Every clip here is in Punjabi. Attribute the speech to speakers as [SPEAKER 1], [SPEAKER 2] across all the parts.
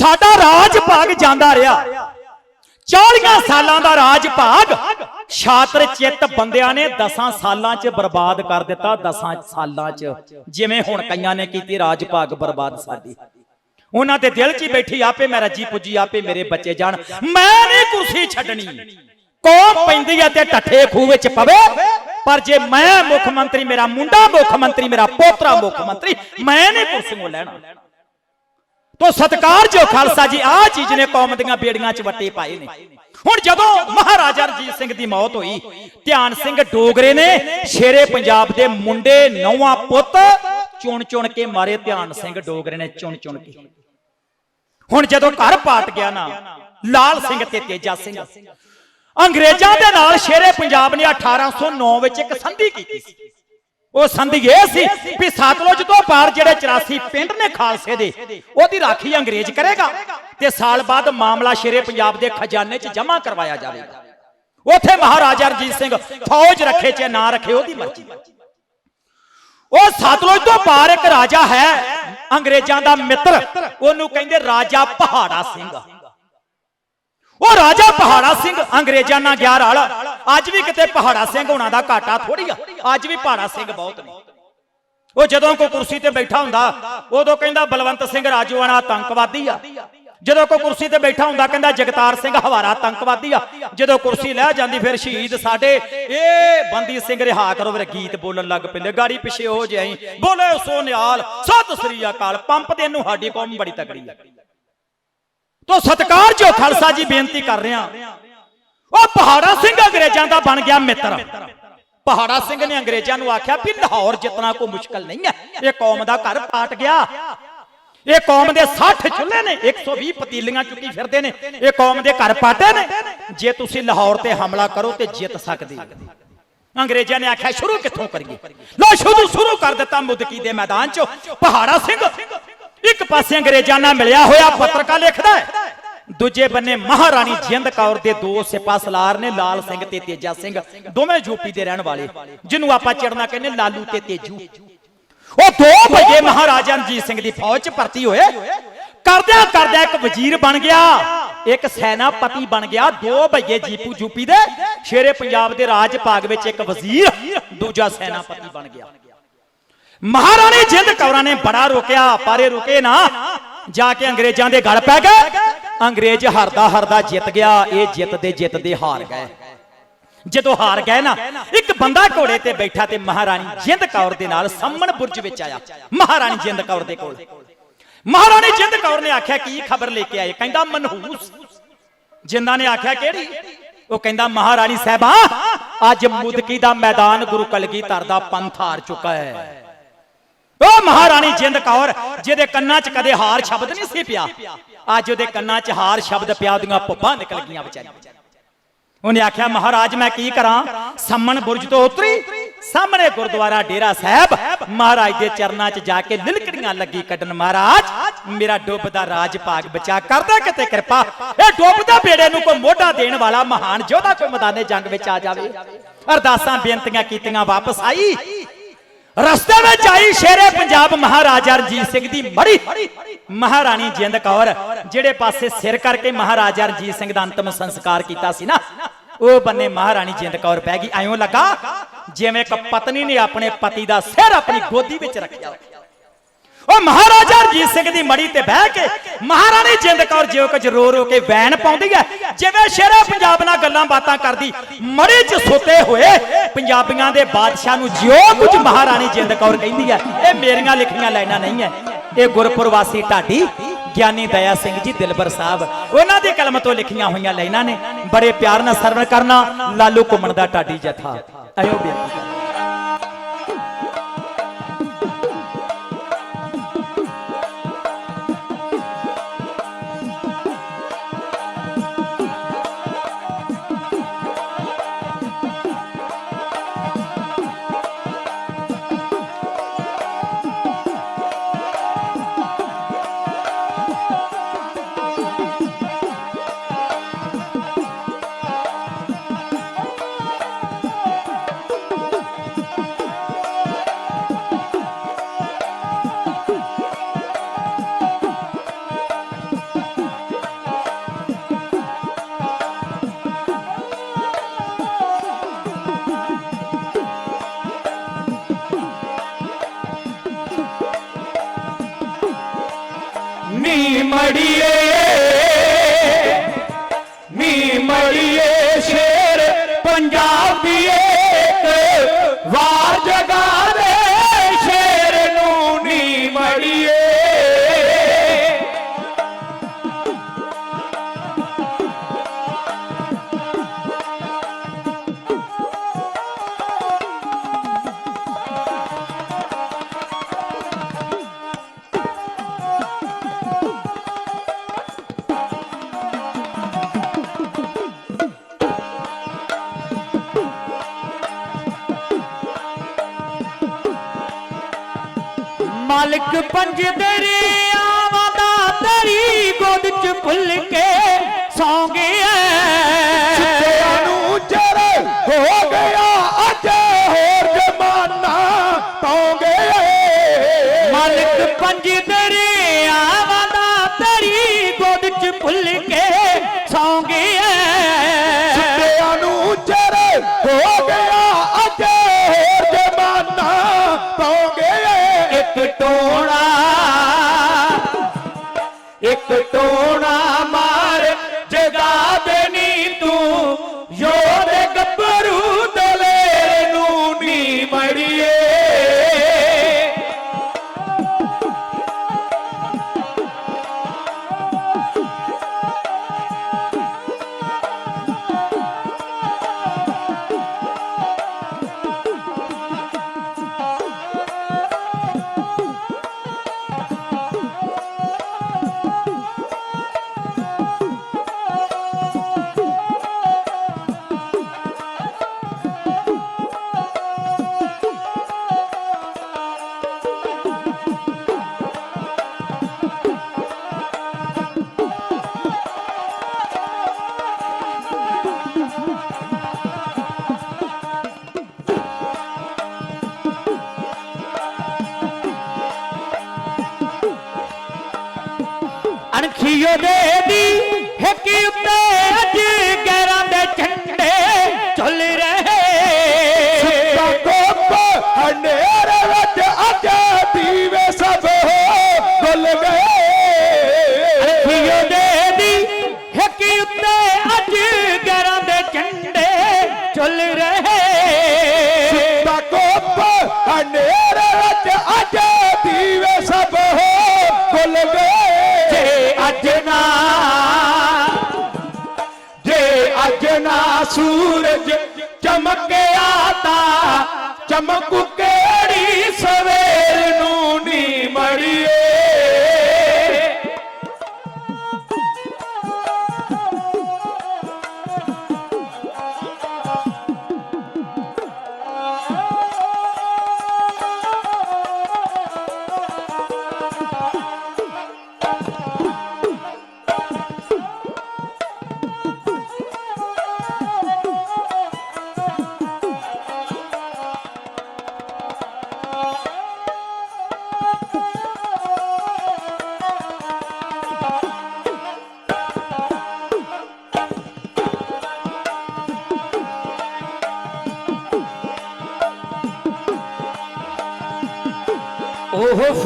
[SPEAKER 1] ਸਾਡਾ ਰਾਜ ਭਾਗ ਜਾਂਦਾ ਰਿਹਾ। 40 ਸਾਲਾਂ ਦਾ ਰਾਜ ਭਾਗ, ਛਾਤਰ ਚਿੱਤ ਬੰਦਿਆਂ ਨੇ 10 ਸਾਲਾਂ 'ਚ ਬਰਬਾਦ ਕਰ ਦਿੱਤਾ 10 ਸਾਲਾਂ 'ਚ। ਜਿਵੇਂ ਹੁਣ ਕਈਆਂ ਨੇ ਕੀਤੀ ਰਾਜ ਭਾਗ ਬਰਬਾਦ ਸਾਡੀ। ਉਹਨਾਂ ਦੇ ਦਿਲ 'ਚ ਹੀ ਬੈਠੀ, ਆਪੇ ਮੈਂ ਰੱਜੀ ਪੁੱਜੀ, ਆਪੇ ਮੇਰੇ ਬੱਚੇ ਜਾਣ। ਮੈਂ ਨਹੀਂ ਕੁਰਸੀ ਛੱਡਣੀ। ਕੌਮ ਪੈਂਦੀ ਹੈ ਤੇ ਠੱਠੇ ਖੂਹ ਵਿੱਚ ਪਵੇ। ਪਰ ਜੇ ਮੈਂ ਮੁੱਖ ਮੰਤਰੀ, ਮੇਰਾ ਮੁੰਡਾ ਮੁੱਖ ਮੰਤਰੀ, ਮੇਰਾ ਪੋਤਰਾ ਮੁੱਖ ਮੰਤਰੀ, ਮੈਂ ਨਹੀਂ ਨੂੰ ਲੈਣਾ। ਤੋ ਸਤਕਾਰ ਜੋ ਖਾਲਸਾ ਜੀ ਆ ਚੀਜ਼ ਨੇ ਕੌਮ ਦੀਆਂ ਬੇੜੀਆਂ 'ਚ ਵੱਟੇ ਪਾਏ ਨੇ। ਹੁਣ ਜਦੋਂ ਮਹਾਰਾਜਾ ਰਣਜੀਤ ਸਿੰਘ ਦੀ ਮੌਤ ਹੋਈ, ਧਿਆਨ ਸਿੰਘ ਡੋਗਰੇ ਨੇ ਸ਼ੇਰੇ ਪੰਜਾਬ ਦੇ ਮੁੰਡੇ ਨੌਵਾਂ ਪੁੱਤ ਚੁਣ ਚੁਣ ਕੇ ਮਾਰੇ, ਧਿਆਨ ਸਿੰਘ ਡੋਗਰੇ ਨੇ ਚੁਣ ਚੁਣ ਕੇ। ਹੁਣ ਜਦੋਂ ਘਰ ਪਾਟ ਗਿਆ ਨਾ, ਲਾਲ ਸਿੰਘ ਤੇ ਤੇਜਾ ਸਿੰਘ, ਅੰਗਰੇਜ਼ਾਂ ਦੇ ਨਾਲ ਸ਼ੇਰੇ ਪੰਜਾਬ ਨੇ 1809 ਵਿੱਚ ਇੱਕ ਸੰਧੀ ਕੀਤੀ ਸੀ। ਉਹ ਸੰਧੀ ਇਹ ਸੀ ਵੀ ਸਤਲੁਜ ਤੋਂ ਪਾਰ ਜਿਹੜੇ 84 ਪਿੰਡ ਨੇ ਖਾਲਸੇ ਦੇ, ਉਹਦੀ ਰਾਖੀ ਅੰਗਰੇਜ਼ ਕਰੇਗਾ ਤੇ ਸਾਲ ਬਾਅਦ ਮਾਮਲਾ ਸ਼ੇਰੇ ਪੰਜਾਬ ਦੇ ਖਜ਼ਾਨੇ 'ਚ ਜਮ੍ਹਾਂ ਕਰਵਾਇਆ ਜਾਵੇਗਾ। ਉੱਥੇ ਮਹਾਰਾਜਾ ਰਣਜੀਤ ਸਿੰਘ ਫੌਜ ਰੱਖੇ ਚ ਨਾ ਰੱਖੇ, ਉਹਦੀ ਮਰਜ਼ੀ। ਉਹ ਸਤਲੁਜ ਤੋਂ ਪਾਰ ਇੱਕ ਰਾਜਾ ਹੈ, ਅੰਗਰੇਜ਼ਾਂ ਦਾ ਮਿੱਤਰ, ਉਹਨੂੰ ਕਹਿੰਦੇ ਰਾਜਾ ਪਹਾੜਾ ਸਿੰਘ। ਉਹ ਰਾਜਾ ਪਹਾੜਾ ਸਿੰਘ ਅੰਗਰੇਜ਼ਾਂ ਨਾਲ ਗਿਆ ਰਲ ਅੱਜ ਵੀ ਕਿਤੇ ਪਹਾੜਾ ਸਿੰਘ ਹੋਣਾ ਦਾ ਘਾਟਾ ਥੋੜੀ ਆ। ਅੱਜ ਵੀ ਪਹਾੜਾ ਸਿੰਘ ਬਹੁਤ ਨੇ। ਉਹ ਜਦੋਂ ਕੋਈ ਕੁਰਸੀ ਤੇ ਬੈਠਾ ਹੁੰਦਾ, ਉਦੋਂ ਕਹਿੰਦਾ ਬਲਵੰਤ ਸਿੰਘ ਰਾਜੂਆਣਾ ਆਤੰਕਵਾਦੀ ਆ। ਜਦੋਂ ਕੋਈ ਕੁਰਸੀ ਤੇ ਬੈਠਾ ਹੁੰਦਾ, ਕਹਿੰਦਾ ਜਗਤਾਰ ਸਿੰਘ ਹਵਾਰਾ ਆਤੰਕਵਾਦੀ ਆ। ਜਦੋਂ ਕੁਰਸੀ ਲੈ ਜਾਂਦੀ, ਫਿਰ ਸ਼ਹੀਦ ਸਾਡੇ। ਇਹ ਬੰਦੀ ਸਿੰਘ, ਰਿਹਾ ਕਰੋ ਫਿਰ ਗੀਤ ਬੋਲਣ ਲੱਗ ਪੈਂਦੇ। ਗਾੜੀ ਪਿੱਛੇ ਹੋ ਜਾਈ। ਬੋਲੇ ਸੋ ਨਿਹਾਲ ਸਤਿ ਸ੍ਰੀ ਅਕਾਲ। ਪੰਪ ਦੇ ਨੂੰ ਸਾਡੀ ਕੌਮ ਬੜੀ ਤਕੜੀ ਆ। ਤੋ ਸਤਕਾਰ ਜੋ ਖਾਲਸਾ ਜੀ ਬੇਨਤੀ ਕਰ ਰਿਹਾ। ਉਹ ਪਹਾੜਾ ਸਿੰਘ ਅੰਗਰੇਜ਼ਾਂ ਦਾ ਬਣ ਗਿਆ ਮਿੱਤਰ। ਪਹਾੜਾ ਸਿੰਘ ਨੇ ਅੰਗਰੇਜ਼ਾਂ ਨੂੰ ਆਖਿਆ ਵੀ ਲਾਹੌਰ ਜਿੱਤਣਾ ਕੋਈ ਮੁਸ਼ਕਲ ਨਹੀਂ ਹੈ। ਇਹ ਕੌਮ ਦਾ ਘਰ ਪਾਟ ਗਿਆ। ਇਹ ਕੌਮ ਦੇ 60 ਚੁੱਲ੍ਹੇ ਨੇ 120 ਪਤੀਲੀਆਂ ਚੁੱਕੀ ਫਿਰਦੇ ਨੇ। ਇਹ ਕੌਮ ਦੇ ਘਰ ਪਾਟੇ ਨੇ। ਜੇ ਤੁਸੀਂ ਲਾਹੌਰ ਤੇ ਹਮਲਾ ਕਰੋ ਤੇ ਜਿੱਤ ਸਕਦੇ ਅੰਗਰੇਜ਼ਾਂ ਨੇ ਆਖਿਆ, ਸ਼ੁਰੂ ਕਿੱਥੋਂ ਕਰੀਏ? ਲੋ ਸ਼ੁਰੂ ਸ਼ੁਰੂ ਕਰ ਦਿੱਤਾ ਮੁਦਕੀ ਦੇ ਮੈਦਾਨ 'ਚ। ਪਹਾੜਾ ਸਿੰਘ ਇੱਕ ਪਾਸੇ ਅੰਗਰੇਜ਼ਾਂ ਨਾਲ ਮਿਲਿਆ ਹੋਇਆ ਪੱਤਰਕਾ ਲਿਖਦਾ ਹੈ ਦੂਜੇ ਬੰਨੇ ਮਹਾਰਾਣੀ ਜਿੰਦ ਕੌਰ ਦੇ ਦੋ ਸਿਪਾ ਸਲਾਰ ਨੇ, ਲਾਲ ਸਿੰਘ ਤੇ ਤੇਜਾ ਸਿੰਘ, ਦੋਵੇਂ ਯੂਪੀ ਦੇ ਰਹਿਣ ਵਾਲੇ, ਜਿਹਨੂੰ ਆਪਾਂ ਚੜਨਾ ਕਹਿੰਦੇ ਲਾਲੂ ਤੇ ਤੇਜੂ। ਉਹ ਦੋ ਭਈਏ ਮਹਾਰਾਜਾ ਰਣਜੀਤ ਸਿੰਘ ਦੀ ਫੌਜ 'ਚ ਭਰਤੀ ਹੋਏ। ਕਰਦਿਆਂ ਕਰਦਿਆਂ ਇੱਕ ਵਜ਼ੀਰ ਬਣ ਗਿਆ, ਇੱਕ ਸੈਨਾਪਤੀ ਬਣ ਗਿਆ, ਦੋ ਭਈਏ ਜੀਪੂ ਯੂਪੀ ਦੇ, ਸ਼ੇਰੇ ਪੰਜਾਬ ਦੇ ਰਾਜ ਭਾਗ ਵਿੱਚ ਇੱਕ ਵਜ਼ੀਰ, ਦੂਜਾ ਸੈਨਾਪਤੀ ਬਣ ਗਿਆ। ਮਹਾਰਾਣੀ ਜਿੰਦ ਕੌਰਾਂ ਨੇ ਬੜਾ ਰੋਕਿਆ, ਪਰ ਰੁਕੇ ਨਾ, ਜਾ ਕੇ ਅੰਗਰੇਜ਼ਾਂ ਦੇ ਗਲ ਪੈ ਗਏ। ਅੰਗਰੇਜ਼ ਹਰਦਾ ਹਰਦਾ ਜਿੱਤ ਗਿਆ, ਇਹ ਜਿੱਤਦੇ ਜਿੱਤਦੇ ਹਾਰ ਗਏ। ਜਦੋਂ ਹਾਰ ਗਏ ਨਾ, ਇੱਕ ਬੰਦਾ ਘੋੜੇ ਤੇ ਬੈਠਾ ਤੇ ਮਹਾਰਾਣੀ ਜਿੰਦ ਕੌਰ ਦੇ ਨਾਲ ਸਾਹਮਣ ਬੁਰਜ ਵਿੱਚ ਆਇਆ। ਮਹਾਰਾਣੀ ਜਿੰਦ ਕੌਰ ਦੇ ਕੋਲ। ਮਹਾਰਾਣੀ ਜਿੰਦ ਕੌਰ ਨੇ ਆਖਿਆ, ਕੀ ਖਬਰ ਲੈ ਕੇ ਆਏ? ਕਹਿੰਦਾ, ਮਨਹੂਸ। ਜਿੰਦਾ ਨੇ ਆਖਿਆ, ਕਿਹੜੀ? ਉਹ ਕਹਿੰਦਾ, ਮਹਾਰਾਣੀ ਸਾਹਿਬਾ, ਅੱਜ ਮੁਦਕੀ ਦਾ ਮੈਦਾਨ ਗੁਰੂ ਕਲਗੀਧਰ ਦਾ ਪੰਥ ਹਾਰ ਚੁੱਕਾ ਹੈ। ਉਹ ਮਹਾਰਾਣੀ ਜਿੰਦ ਕੌਰ, ਜਿਹਦੇ ਕੰਨਾਂ 'ਚ ਕਦੇ ਹਾਰ ਸ਼ਬਦ ਨਹੀਂ ਸੀ ਪਿਆ, ਅੱਜ ਉਹਦੇ ਕੰਨਾਂ 'ਚ ਹਾਰ ਸ਼ਬਦ ਪਿਆ, ਉਹਦੀਆਂ ਪੁੱਬਾਂ ਨਿਕਲ ਗਈਆਂ ਵਿਚਾਰੀਆਂ। ਉਹਨੇ ਆਖਿਆ, ਮਹਾਰਾਜ, ਮੈਂ ਕੀ ਕਰਾਂ? ਸੰਮਣ ਬੁਰਜ ਤੋਂ ਉਤਰੀ, ਸਾਹਮਣੇ ਗੁਰਦੁਆਰਾ ਡੇਰਾ ਸਾਹਿਬ, ਮਹਾਰਾਜ ਦੇ ਚਰਨਾਂ 'ਚ ਜਾ ਕੇ ਲਿਲਕੜੀਆਂ ਲੱਗੀ ਕੱਢਣ ਮਹਾਰਾਜ। ਮੇਰਾ ਡੁੱਬਦਾ ਰਾਜ ਭਾਗ ਬਚਾ ਕਰਦਾ ਕਿਤੇ ਕਿਰਪਾ। ਇਹ ਡੁੱਬਦਾ ਬੇੜੇ ਨੂੰ ਕੋਈ ਮੋਢਾ ਦੇਣ ਵਾਲਾ ਮਹਾਨ ਯੋਧਾ ਕੋਈ ਮੈਦਾਨੇ ਜੰਗ ਵਿੱਚ ਆ ਜਾਵੇ। ਅਰਦਾਸਾਂ ਬੇਨਤੀਆਂ ਕੀਤੀਆਂ ਵਾਪਸ ਆਈ। ਰਸਤੇ ਵਿੱਚ ਆਈ ਸ਼ੇਰੇ ਪੰਜਾਬ ਮਹਾਰਾਜਾ ਰਣਜੀਤ ਸਿੰਘ ਦੀ ਮੜੀ ਮਹਾਰਾਣੀ ਜਿੰਦ ਕੌਰ, ਜਿਹੜੇ ਪਾਸੇ ਸਿਰ ਕਰਕੇ ਮਹਾਰਾਜਾ ਰਣਜੀਤ ਸਿੰਘ ਦਾ ਅੰਤਮ ਸੰਸਕਾਰ ਕੀਤਾ ਸੀ ਨਾ, ਉਹ ਬੰਨੇ ਮਹਾਰਾਣੀ ਜਿੰਦ ਕੌਰ ਪੈ ਗਈ। ਐਂ ਲੱਗਾ ਜਿਵੇਂ ਇੱਕ ਪਤਨੀ ਨੇ ਆਪਣੇ ਪਤੀ ਦਾ ਸਿਰ ਆਪਣੀ ਗੋਦੀ ਵਿੱਚ ਰੱਖਿਆ। ਉਹ ਮਹਾਰਾਜਾ ਰਣਜੀਤ ਸਿੰਘ ਦੀ ਮੜੀ ਤੇ ਬਹਿ ਕੇ ਮਹਾਰਾਣੀ ਜਿੰਦ ਕੌਰ ਜਿਉ ਕੁਝ ਰੋ ਰੋ ਕੇ ਵੈਣ ਪਾਉਂਦੀ ਹੈ, ਜਿਵੇਂ ਸ਼ੇਰਾ ਪੰਜਾਬ ਨਾਲ ਗੱਲਾਂ ਬਾਤਾਂ ਕਰਦੀ, ਮੜੀ 'ਚ ਸੁੱਤੇ ਹੋਏ ਪੰਜਾਬੀਆਂ ਦੇ ਬਾਦਸ਼ਾਹ ਨੂੰ ਜਿਉ ਕੁਝ ਮਹਾਰਾਣੀ ਜਿੰਦ ਕੌਰ ਕਹਿੰਦੀ ਹੈ, ਇਹ ਮੇਰੀਆਂ ਲਿਖੀਆਂ ਲਾਈਨਾਂ ਨਹੀਂ ਹੈ। ਇਹ ਗੁਰਪੁਰ ਵਾਸੀ ਢਾਡੀ ਗਿਆਨੀ ਦਇਆ ਸਿੰਘ ਜੀ, ਦਿਲਬਰ ਸਾਹਿਬ। ਉਹਨਾਂ ਦੀ ਕਲਮ ਤੋਂ ਲਿਖੀਆਂ ਹੋਈਆਂ ਲਾਈਨਾਂ ਨੇ। ਬੜੇ ਪਿਆਰ ਨਾਲ ਸਰਵਣ ਕਰਨਾ, ਲਾਲੂ ਘੁੰਮਣ ਦਾ ਢਾਡੀ ਜਥਾ। ਆਇਓ ਬੇਨਤੀ
[SPEAKER 2] நீ மடியே நீ மடியே.
[SPEAKER 3] ਮਾਲਕ ਪੰਜ ਦਰਿਆਵਾਂ ਦਾ ਤਰੀ ਗੋਦ ਚ ਭੁੱਲ ਕੇ ਸੌਂ ਗਿਆ
[SPEAKER 2] ਸੁੱਤਿਆਂ ਨੂੰ ਚਰ ਹੋ ਗਿਆ ਅੱਜ ਹੋਰ ਜਮਾਨਾ
[SPEAKER 3] ਤੌਂ ਗਿਆ
[SPEAKER 2] ਮਾਲਕ
[SPEAKER 3] ਪੰਜ ਟੋਣਾ
[SPEAKER 2] ਇੱਕ ਟੋਣਾ প্রিয় দেবী Chama
[SPEAKER 3] o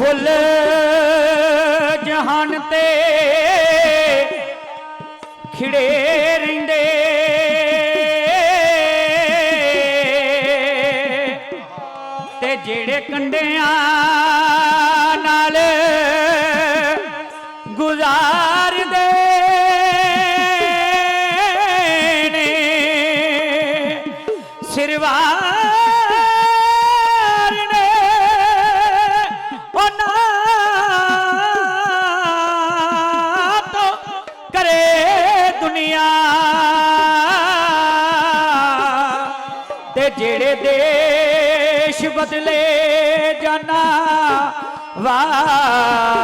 [SPEAKER 3] ਫੁੱਲ ਜਹਾਨ ਤੇ ਖਿੜੇ ਰਹਿੰਦੇ। ਤੇ ਜਿਹੜੇ ਕੰਡਿਆਂ Bye.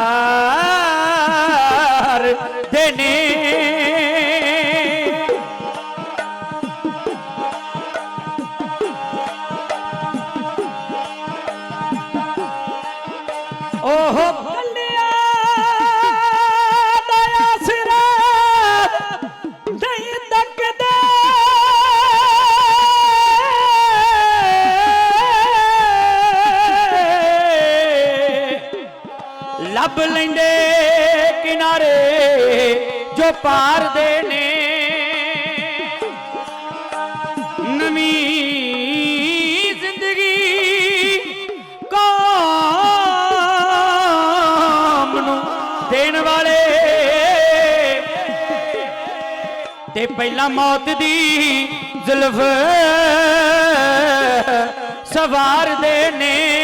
[SPEAKER 3] ਕਿਨਾਰੇ ਜੋ ਪਾਰ ਦੇ ਨੇ। ਨਵੀਂ ਜ਼ਿੰਦਗੀ ਕਾਮ ਨੂੰ ਦੇਣ ਵਾਲੇ। ਤੇ ਪਹਿਲਾਂ ਮੌਤ ਦੀ ਜ਼ੁਲਫ ਸਵਾਰ ਦੇ ਨੇ।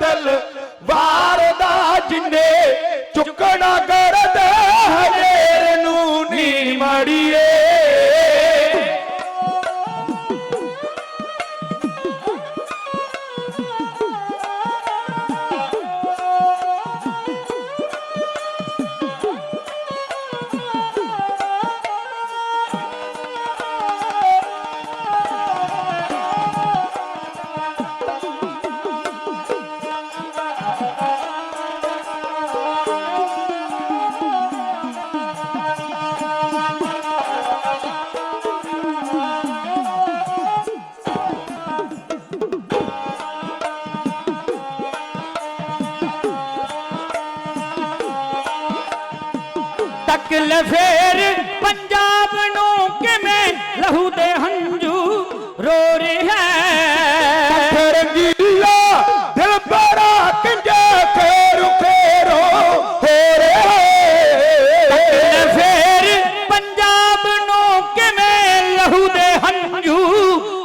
[SPEAKER 2] ਇੱਕ
[SPEAKER 3] ਤੱਕ ਲਫੇਰ ਪੰਜਾਬ ਨੂੰ ਕਿਵੇਂ ਲਹੂ ਦੇ ਹੰਝੂ ਰੋ ਰਿਹਾ
[SPEAKER 2] ਰੰਗੀਲਾ ਦਿਲ ਬੜਾ ਕੰਜੇ ਖੇਰੂ ਖੇਰੋ ਹੋ ਰਹੇ
[SPEAKER 3] ਲਫੇਰ ਪੰਜਾਬ ਨੂੰ ਕਿਵੇਂ ਲਹੂ ਦੇ ਹੰਝੂ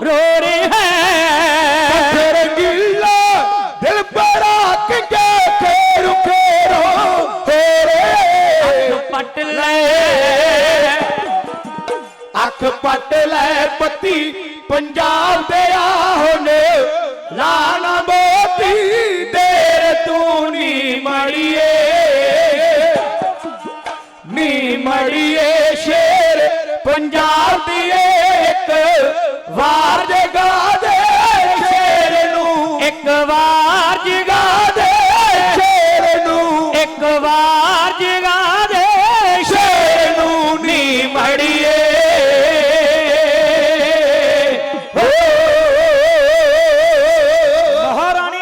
[SPEAKER 3] ਰੋ ਰਿਹਾ ਲੈ
[SPEAKER 2] ਪੰਜਾਬ ਦੇ ਆਹੋ ਨੇ ਲਾਣਾ ਮੋਤੀ ਦੇਰ ਤੂੰ ਨੀ ਮੜੀਏ। ਨੀ ਮੜੀਏ ਸ਼ੇਰ, ਪੰਜਾਬ ਦੀ ਇੱਕ